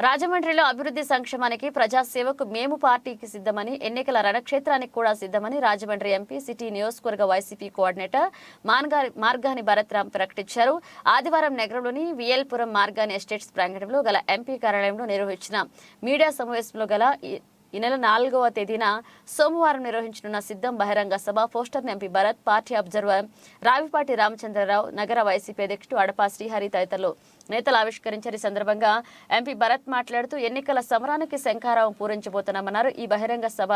రాజమండ్రిలో అభివృద్ధి సంక్షేమానికి ప్రజాసేవకు మేము పార్టీకి సిద్ధమని ఎన్నికల రణక్షేత్రానికి కూడా సిద్ధమని రాజమండ్రి ఎంపీ సిటీ నియోజకవర్గ వైసీపీ కోఆర్డినేటర్ మార్గాని మార్గాని భరత్రామ్ ప్రకటించారు. ఆదివారం నగరంలోని విఎల్పురం మార్గాని ఎస్టేట్స్ ప్రాంగణంలో గల ఎంపీ కార్యాలయంలో నిర్వహించిన మీడియా సమావేశంలో గల ఈ- నెల నాలుగవ తేదీన సోమవారం నిర్వహించనున్న సిద్ధం బహిరంగ సభ poster MP Bharat party observer Ravipati Ramachandrarao నగర వైసీపీ అధ్యక్షుడు అడపా శ్రీహరి తదితరులు నేతలు ఆవిష్కరించారు ఈ సందర్భంగా ఎంపీ భరత్ మాట్లాడుతూ ఎన్నికల సమరానికి శంఖారావం పూరించబోతున్నామన్నారు. ఈ బహిరంగ సభ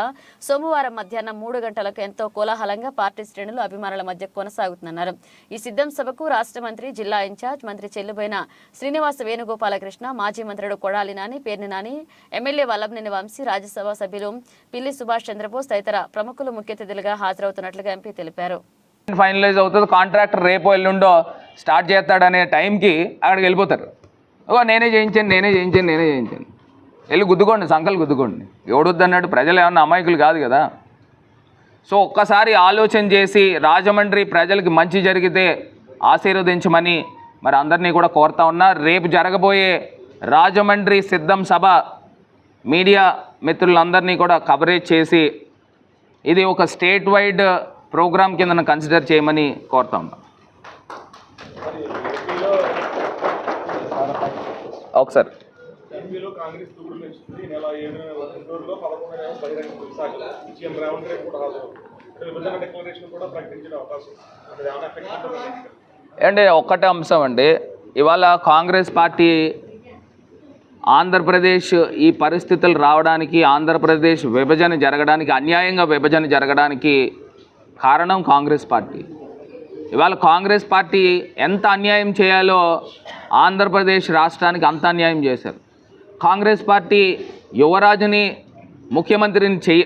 సోమవారం మధ్యాహ్నం మూడు గంటలకు ఎంతో కోలాహలంగా పార్టీ శ్రేణులు అభిమానుల మధ్య కొనసాగుతుందన్నారు. ఈ సిద్ధం సభకు రాష్ట్ర మంత్రి జిల్లా ఇన్ఛార్జ్ మంత్రి చెల్లుబోయిన శ్రీనివాస వేణుగోపాలకృష్ణ మాజీ మంత్రుడు కొడాలి నాని పేర్ని నాని ఎమ్మెల్యే వల్లభనేని వంశీ రాజ్యసభ సభ్యులు పిల్లి సుభాష్ చంద్రబోస్ తదితర ప్రముఖులు ముఖ్య అతిథులుగా హాజరవుతున్నట్లుగా ఎంపీ తెలిపారు. ఫైనలైజ్ అవుతుంది. కాంట్రాక్టర్ రేపు ఎల్లుండో స్టార్ట్ చేస్తాడనే టైంకి అక్కడికి వెళ్ళిపోతారు. ఓ నేనే చేయించాను నేనే చేయించాను నేనే చేయించాను. వెళ్ళి గుద్దుకోండి సంకలు గుద్దుకోండి. ఎవడొద్దన్నాడు? ప్రజలు ఏమన్నా అమాయకులు కాదు కదా. సో ఒక్కసారి ఆలోచన చేసి రాజమండ్రి ప్రజలకి మంచి జరిగితే ఆశీర్వదించమని మరి అందరినీ కూడా కోరుతా ఉన్నా. రేపు జరగబోయే రాజమండ్రి సిద్ధం సభ మీడియా మిత్రులందరినీ కూడా కవరేజ్ చేసి ఇది ఒక స్టేట్ వైడ్ ప్రోగ్రామ్ కింద కన్సిడర్ చేయమని కోరుతా ఉన్నాం. ఒకసారి. ఏపీలో కాంగ్రెస్ దూకుడు పెంచుతుంది ఈ నెల ఏడు గుంటూరులో పదకొండు నెలలు బహిరంగ కొనసాగదు సీఎం రేవంత్ రెడ్డి కూడా హాజరు ఇక్కడ విభజన డిక్లరేషన్ కూడా ప్రకటించిన అవకాశం అది ఏమైనా ఎఫెక్ట్ ఉంటుందా అంటే ఒక్కటే అంశం అండి. ఇవాళ కాంగ్రెస్ పార్టీ ఆంధ్రప్రదేశ్ ఈ పరిస్థితులు రావడానికి ఆంధ్రప్రదేశ్ విభజన జరగడానికి అన్యాయంగా విభజన జరగడానికి కారణం కాంగ్రెస్ పార్టీ. ఇవాళ కాంగ్రెస్ పార్టీ ఎంత అన్యాయం చేయాలో ఆంధ్రప్రదేశ్ రాష్ట్రానికి అంత అన్యాయం చేశారు. కాంగ్రెస్ పార్టీ యువరాజుని ముఖ్యమంత్రిని చెయ్యి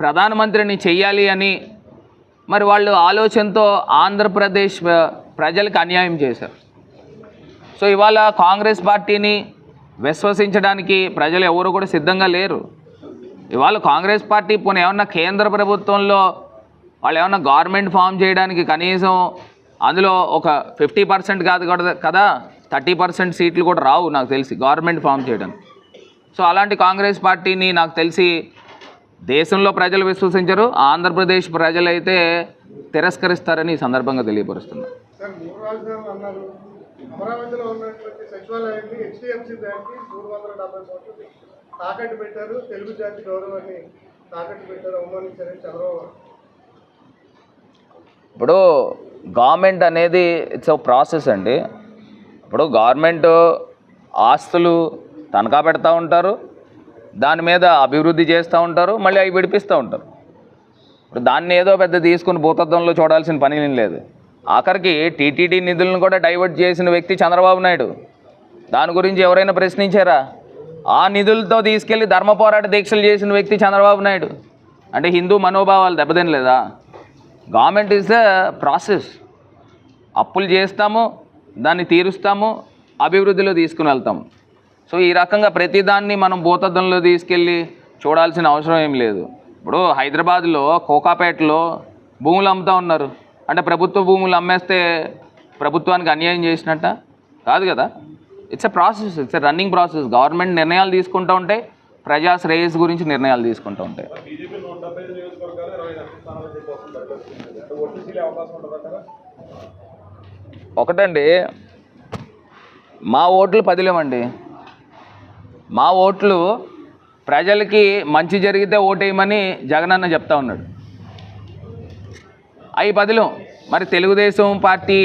ప్రధానమంత్రిని చెయ్యాలి అని మరి వాళ్ళు ఆలోచనతో ఆంధ్రప్రదేశ్ ప్రజలకు అన్యాయం చేశారు. సో ఇవాళ కాంగ్రెస్ పార్టీని విశ్వసించడానికి ప్రజలు ఎవరు కూడా సిద్ధంగా లేరు. ఇవాళ కాంగ్రెస్ పార్టీ పోనీ ఏమన్నా కేంద్ర ప్రభుత్వంలో వాళ్ళు ఏమన్నా గవర్నమెంట్ ఫామ్ చేయడానికి కనీసం అందులో ఒక ఫిఫ్టీ పర్సెంట్ కాదు కదా- కదా? థర్టీ పర్సెంట్ సీట్లు కూడా రావు నాకు తెలిసి గవర్నమెంట్ ఫామ్ చేయడానికి. సో అలాంటి కాంగ్రెస్ పార్టీని నాకు తెలిసి దేశంలో ప్రజలు విశ్వసించరు ఆంధ్రప్రదేశ్ ప్రజలైతే తిరస్కరిస్తారని ఈ సందర్భంగా తెలియపరుస్తున్నా. తాకట్టు పెట్టారు. తెలుగు జాతి గౌరవాన్ని తాకట్టు పెట్టారు అవమానించారని చంద్రబాబు ఇప్పుడు గవర్నమెంట్ అనేది ఇట్స్ ఒక ప్రాసెస్ అండి. ఇప్పుడు గవర్నమెంట్ ఆస్తులు తనఖా పెడతా ఉంటారు దాని మీద అభివృద్ధి చేస్తూ ఉంటారు మళ్ళీ అవి విడిపిస్తూ ఉంటారు. ఇప్పుడు దాన్ని ఏదో పెద్ద తీసుకుని భూతత్వంలో చూడాల్సిన పని లేదు. ఆఖరికి టీటీడీ నిధులను కూడా డైవర్ట్ చేసిన వ్యక్తి చంద్రబాబు నాయుడు. దాని గురించి ఎవరైనా ప్రశ్నించారా? ఆ నిధులతో తీసుకెళ్ళి ధర్మ పోరాట దీక్షలు చేసిన వ్యక్తి చంద్రబాబు నాయుడు. అంటే హిందూ మనోభావాలు దెబ్బతినలేదా? గవర్నమెంట్ ఈజ్ ద ప్రాసెస్ అప్పులు చేస్తాము దాన్ని తీరుస్తాము అభివృద్ధిలో తీసుకుని వెళ్తాము. సో ఈ రకంగా ప్రతిదాన్ని మనం భూతద్దంలో తీసుకెళ్ళి చూడాల్సిన అవసరం ఏం లేదు. ఇప్పుడు హైదరాబాద్లో కోకాపేటలో భూములు అమ్ముతా ఉన్నారు. అంటే ప్రభుత్వ భూములు అమ్మేస్తే ప్రభుత్వానికి అన్యాయం చేసినట్ట? కాదు కదా. It's a process it's a running process government నిర్ణయాలు తీసుకుంటూ ఉంటే ప్రజా శ్రేయస్సు గురించి నిర్ణయాలు తీసుకుంటూ ఉంటాయి బీజేపీ నూట డెబ్బై ఐదు నియోజకవర్గాలు ఇరవై లక్షల స్థానాలు చెప్పబోతుంది ఓటీసీలే అవకాశం ఉంటుందంటారా ఒకటండి మా ఓట్లు పదిలేమండి. మా ఓట్లు ప్రజలకి మంచి జరిగితే ఓటేయమని జగనన్న చెప్తా ఉన్నాడు. అవి పదిలం మరి తెలుగుదేశం పార్టీ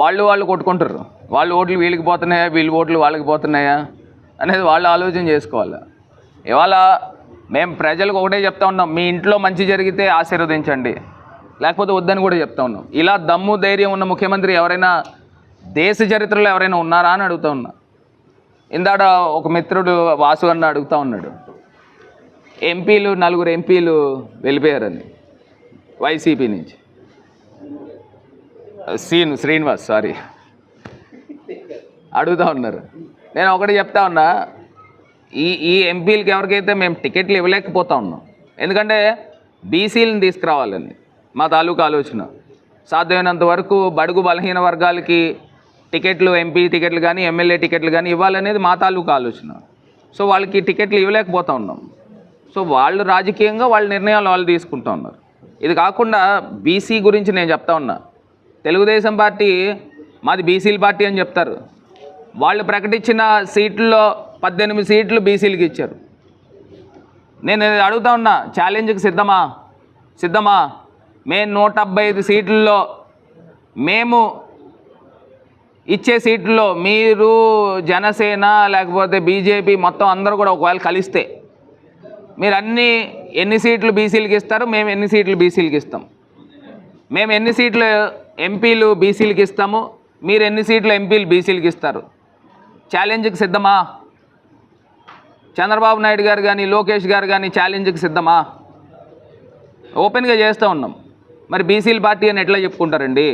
వాళ్ళు వాళ్ళు కొట్టుకుంటారు వాళ్ళు ఓట్లు వీళ్ళకి పోతున్నాయా వీళ్ళ ఓట్లు వాళ్ళకి పోతున్నాయా అనేది వాళ్ళు ఆలోచన చేసుకోవాలి. ఇవాళ మేము ప్రజలకు ఒకటే చెప్తా ఉన్నాం మీ ఇంట్లో మంచి జరిగితే ఆశీర్వదించండి. లేకపోతే వద్దని కూడా చెప్తా ఉన్నాం. ఇలా దమ్ము ధైర్యం ఉన్న ముఖ్యమంత్రి ఎవరైనా దేశ చరిత్రలో ఎవరైనా ఉన్నారా అని అడుగుతా ఉన్నా. ఇందాడ ఒక మిత్రుడు వాసు అన్న అడుగుతా ఉన్నాడు. ఎంపీలు నలుగురు ఎంపీలు వెళ్ళిపోయారని వైసీపీ నుంచి. సీను శ్రీనివాస్ సారీ. అడుగుతా ఉన్నారు. నేను ఒకటి చెప్తా ఉన్నా ఈ ఈ ఎంపీలకి ఎవరికైతే మేము టికెట్లు ఇవ్వలేకపోతా ఉన్నాం. ఎందుకంటే బీసీలను తీసుకురావాలని. మా తాలూకా ఆలోచన. సాధ్యమైనంత వరకు బడుగు బలహీన వర్గాలకి టికెట్లు ఎంపీ టికెట్లు కానీ ఎమ్మెల్యే టికెట్లు కానీ ఇవ్వాలనేది మా తాలూకా ఆలోచన. సో వాళ్ళకి టికెట్లు ఇవ్వలేకపోతా ఉన్నాం. సో వాళ్ళు రాజకీయంగా వాళ్ళ నిర్ణయాలు వాళ్ళు తీసుకుంటా ఉన్నారు. ఇది కాకుండా బీసీ గురించి నేను చెప్తా ఉన్నా. తెలుగుదేశం పార్టీ మాది బీసీల పార్టీ అని చెప్తారు. వాళ్ళు ప్రకటించిన సీట్లలో పద్దెనిమిది సీట్లు బీసీలకి ఇచ్చారు. నేను అడుగుతా ఉన్నా ఛాలెంజ్కి సిద్ధమా? సిద్ధమా? మేము నూట డెబ్బై ఐదు సీట్లలో మేము ఇచ్చే సీట్లలో మీరు జనసేన లేకపోతే బీజేపీ మొత్తం అందరూ కూడా ఒకవేళ కలిస్తే మీరు అన్ని ఎన్ని సీట్లు బీసీలకి ఇస్తారు? మేము ఎన్ని సీట్లు బీసీలకి ఇస్తాం? మేము ఎన్ని సీట్లు ఎంపీలు బీసీలకి ఇస్తాము? మీరు ఎన్ని సీట్లు ఎంపీలు బీసీలకి ఇస్తారు? ఛాలెంజ్కి సిద్ధమా? చంద్రబాబు నాయుడు గారు కానీ లోకేష్ గారు కానీ ఛాలెంజ్కి సిద్ధమా? ఓపెన్గా చేస్తూ ఉన్నాం. మరి బీసీల పార్టీ అని ఎట్లా చెప్పుకుంటారండి?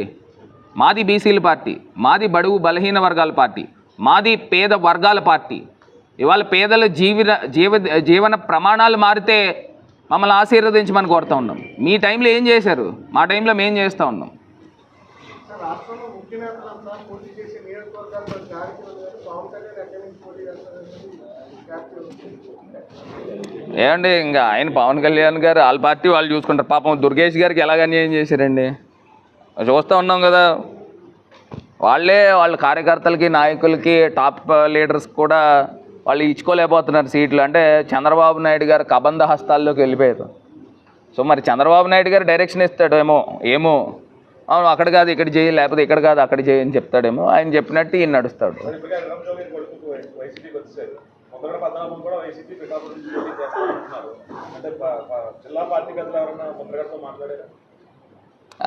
మాది బీసీల పార్టీ మాది బడుగు బలహీన వర్గాల పార్టీ మాది పేద వర్గాల పార్టీ. ఇవాళ పేదల జీవన జీవ జీవన ప్రమాణాలు మారితే మమ్మల్ని ఆశీర్వదించమని కోరుతా ఉన్నాం. మీ టైంలో ఏం చేశారు? మా టైంలో మేము చేస్తూ ఉన్నాం. ఏమండి ఇంకా ఆయన పవన్ కళ్యాణ్ గారు వాళ్ళ పార్టీ వాళ్ళు చూసుకుంటారు. పాపం దుర్గేష్ గారికి ఎలాగ అన్యాయం చేశారండి? చూస్తూ ఉన్నాం కదా. వాళ్ళే వాళ్ళ కార్యకర్తలకి నాయకులకి టాప్ లీడర్స్ కూడా వాళ్ళు ఇచ్చుకోలేకపోతున్నారు సీట్లు. అంటే చంద్రబాబు నాయుడు గారు కబంధ హస్తాల్లోకి వెళ్ళిపోయారు. సో మరి చంద్రబాబు నాయుడు గారు డైరెక్షన్ ఇస్తాడేమో ఏమో? అవును అక్కడ కాదు ఇక్కడ చేయి లేకపోతే ఇక్కడ కాదు అక్కడ చేయి అని చెప్తాడేమో. ఆయన చెప్పినట్టు ఈయన నడుస్తాడు. ఇప్పటికే అగ్రహం పద్నాలుగు కూడా వైసీపీ పిఠాపురం నుంచి పోటీ చేస్తామంటున్నారు అంటే జిల్లా పార్టీ పెద్దలు ఎవరన్నా ముద్రగడతో మాట్లాడారు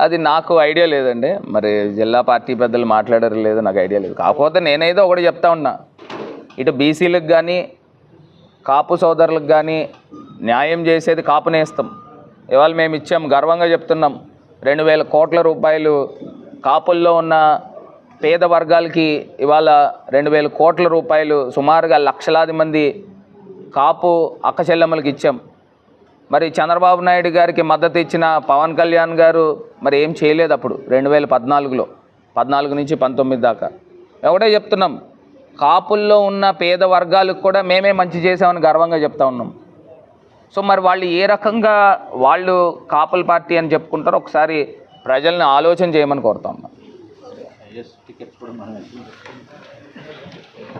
అది నాకు ఐడియా లేదండి. మరి జిల్లా పార్టీ పెద్దలు మాట్లాడారు లేదో నాకు ఐడియా లేదు. కాకపోతే నేనైతే ఒకటి చెప్తా ఉన్నా. ఇటు బీసీలకు కానీ కాపు సోదరులకు కానీ న్యాయం చేసేది కాపునే ఇస్తాం. ఇవాళ మేము ఇచ్చాం గర్వంగా చెప్తున్నాం. రెండు వేల కోట్ల రూపాయలు కాపుల్లో ఉన్న పేద వర్గాలకి ఇవాళ రెండు వేల కోట్ల రూపాయలు సుమారుగా లక్షలాది మంది కాపు అక్కచెల్లెమ్మలకి ఇచ్చాం. మరి చంద్రబాబు నాయుడు గారికి మద్దతు ఇచ్చిన పవన్ కళ్యాణ్ గారు మరి ఏం చేయలేదు అప్పుడు రెండు వేల పద్నాలుగులో పద్నాలుగు నుంచి పంతొమ్మిది దాకా. ఒకటే చెప్తున్నాం కాపుల్లో ఉన్న పేద వర్గాలకు కూడా మేమే మంచి చేసామని గర్వంగా చెప్తా ఉన్నాం. సో మరి వాళ్ళు ఏ రకంగా వాళ్ళు కాపుల పార్టీ అని చెప్పుకుంటారో ఒకసారి ప్రజల్ని ఆలోచన చేయమని కోరుతా ఉన్నాం. cualquier forma de vida.